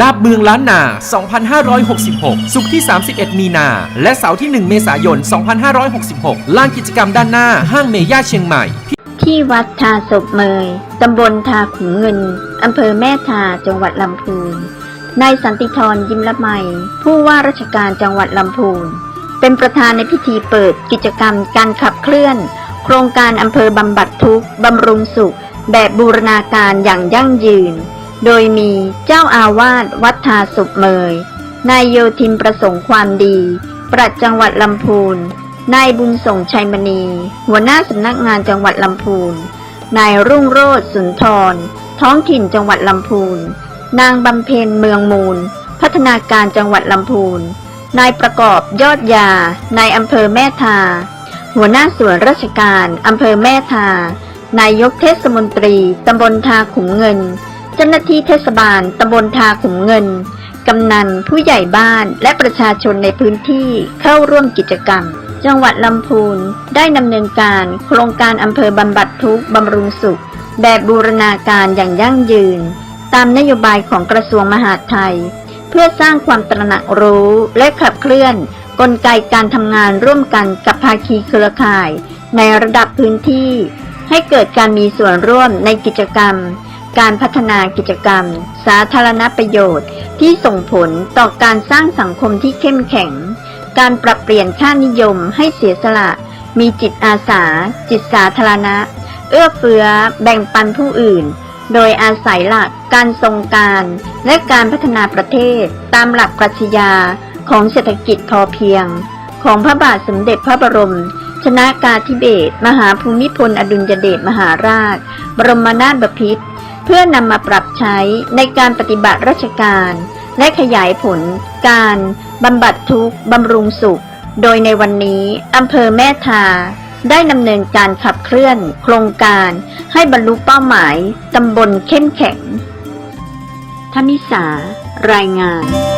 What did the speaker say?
ลาบเมืองล้านนา 2566 สุขที่ 31 มีนา และเสาร์ที่ 1 เมษายน 2566 ลานกิจกรรมด้านหน้าห้างเมย่าเชียงใหม่ ที่วัดทาศพเมย ตำบลทาขุนเงิน อำเภอแม่ทา จังหวัดลำพูน นายสันติธรยิ้มละไม ผู้ว่าราชการจังหวัดลำพูน เป็นประธานในพิธีเปิดกิจกรรมการขับเคลื่อน โครงการอำเภอบำบัดทุกข์บำรุงสุข แบบบูรณาการอย่างยั่งยืน โดยมีเจ้าอาวาสวัดทาศพเมย นายโยธินประสงค์ความดีปลัดจังหวัดลำพูน นายบุญส่งชัยมณี หัวหน้าสำนักงานจังหวัดลำพูน นายรุ่งโรจน์สุนทร ท้องถิ่นจังหวัดลำพูน นางบำเพ็ญเมืองมูล พัฒนาการจังหวัดลำพูน นายประกอบยอดยา นายอำเภอแม่ทา หัวหน้าส่วนราชการอำเภอแม่ทานายกเทศมนตรีตำบลทาขุมเงิน เจ้าหน้าที่เทศบาลตำบลทาขุมเงิน กำนัน ผู้ใหญ่บ้านและประชาชนในพื้นที่เข้าร่วมกิจกรรม จังหวัดลำพูนได้ดำเนินการโครงการอำเภอบำบัดทุกข์บำรุงสุข แบบบูรณาการอย่างยั่งยืน ตามนโยบายของกระทรวงมหาดไทย เพื่อสร้างความตระหนักรู้และขับเคลื่อน กลไกการทำงานร่วมกันกับภาคีเครือข่าย ในระดับพื้นที่ ให้เกิดการมีส่วนร่วมในกิจกรรม การพัฒนากิจกรรม สาธารณประโยชน์ ที่ส่งผลต่อการสร้างสังคมที่เข้มแข็ง การปรับเปลี่ยนค่านิยมให้เสียสละ มีจิตอาสา จิตสาธารณะ เอื้อเฟื้อ แบ่งปันผู้อื่น โดยอาศัยหลักการทรงการ และการพัฒนาประเทศ ตามหลักปรัชญาของเศรษฐกิจพอเพียง ของพระบาทสมเด็จพระบรมชนากาธิเบศมหาภูมิพลอดุลยเดชมหาราช บรมนาถบพิตร เพื่อนำมาปรับใช้ในการปฏิบัติราชการ และขยายผล การบำบัดทุกข์บำรุงสุข โดยในวันนี้อำเภอแม่ทา ได้ดำเนินการขับเคลื่อน โครงการให้บรรลุเป้าหมายตำบลเข้มแข็งธมิสารายงาน